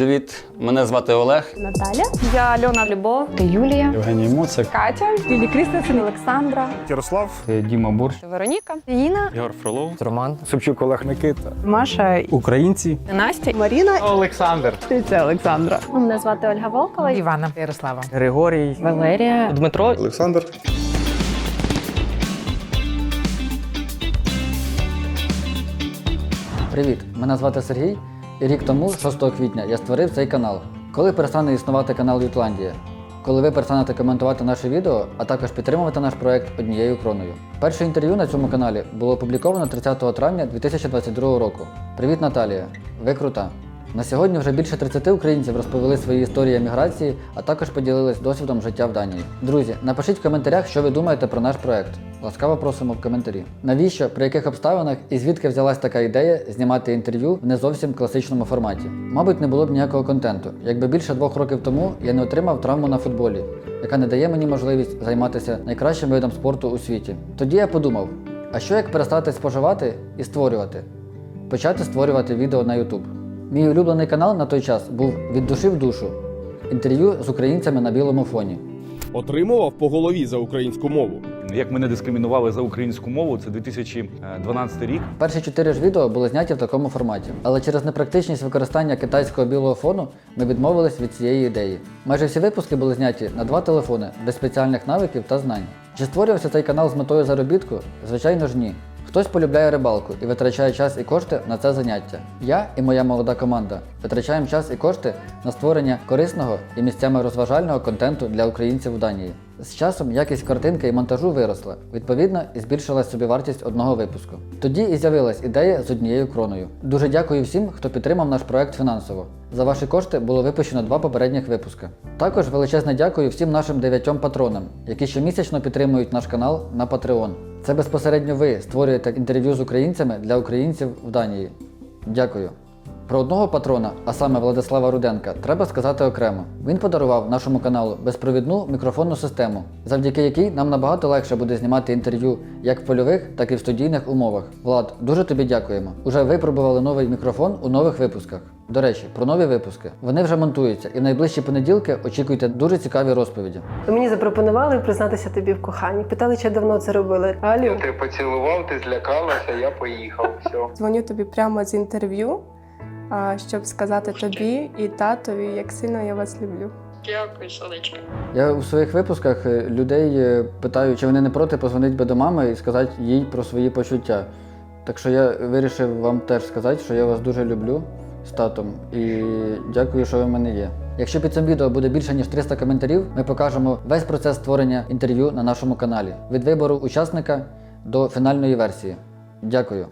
Привіт, мене звати Олег. Наталя, Я Альона Любов. Юлія, Євгеній Моцик, Катя. Лілі Крістенсен. Олександра. Ярослав, Діма Бурш. Вероніка. Інна, Ігор Фролов, Роман. Собчук Олег Микита, Маша. українці. Настя. Маріна, Олександр. Це Олександра. мене звати Ольга Волкова. Івана Ярослава. Григорій. Валерія. Дмитро. Олександр. Привіт! Мене звати Сергій, і рік тому, 6 квітня, я створив цей канал. Коли перестане існувати канал Ютландія? Коли ви перестанете коментувати наше відео, а також підтримувати наш проект однією кроною. Перше інтерв'ю на цьому каналі було опубліковано 30 травня 2022 року. Привіт, Наталія! Ви крута! На сьогодні вже більше 30 українців розповіли свої історії еміграції, а також поділились досвідом життя в Данії. Друзі, напишіть в коментарях, що ви думаєте про наш проект. Ласкаво просимо в коментарі. Навіщо, при яких обставинах і звідки взялась така ідея знімати інтерв'ю в не зовсім класичному форматі? Мабуть, не було б ніякого контенту, якби більше двох років тому я не отримав травму на футболі, яка не дає мені можливість займатися найкращим видом спорту у світі. Тоді я подумав: а що як перестати споживати і створювати? Почати створювати відео на YouTube. Мій улюблений канал на той час був від душі в душу. Інтерв'ю з українцями на білому фоні. отримував по голові за українську мову. Як мене дискримінували за українську мову, це 2012 рік. Перші чотири ж відео були зняті в такому форматі, але через непрактичність використання китайського білого фону ми відмовились від цієї ідеї. Майже всі випуски були зняті на два телефони без спеціальних навиків та знань. Чи створювався цей канал з метою заробітку? Звичайно ж ні. Хтось полюбляє рибалку і витрачає час і кошти на це заняття. Я і моя молода команда витрачаємо час і кошти на створення корисного і місцями розважального контенту для українців в Данії. З часом якість картинки і монтажу виросла, відповідно, і збільшилась собівартість одного випуску. Тоді і з'явилась ідея з однією кроною. Дуже дякую всім, хто підтримав наш проект фінансово. За ваші кошти було випущено два попередніх випуски. Також величезне дякую всім нашим дев'ятьом патронам, які щомісячно підтримують наш канал на Patreon. Це безпосередньо ви створюєте інтерв'ю з українцями для українців в Данії. Дякую. Про одного патрона, а саме Владислава Руденка, треба сказати окремо. Він подарував нашому каналу безпровідну мікрофонну систему, завдяки якій нам набагато легше буде знімати інтерв'ю як в польових, так і в студійних умовах. Влад, дуже тобі дякуємо. Уже випробували новий мікрофон у нових випусках. До речі, про нові випуски. Вони вже монтуються, і в найближчі понеділки очікуйте дуже цікаві розповіді. Мені запропонували признатися тобі в коханні. Питали, чи давно це робила. Алю, Ти поцілував, ти злякалася, я поїхав. Все. Дзвоню тобі прямо з інтерв'ю, а, щоб сказати тобі і татові, як сильно я вас люблю. Дякую, сонечко. Я у своїх випусках е, людей е, питаю, чи вони не проти позвонити би до мами і сказати їй про свої почуття. Так що я вирішив вам теж сказати, що я вас дуже люблю з татом і дякую, що ви в мене є. Якщо під цим відео буде більше ніж 300 коментарів, ми покажемо весь процес створення інтерв'ю на нашому каналі від вибору учасника до фінальної версії. Дякую.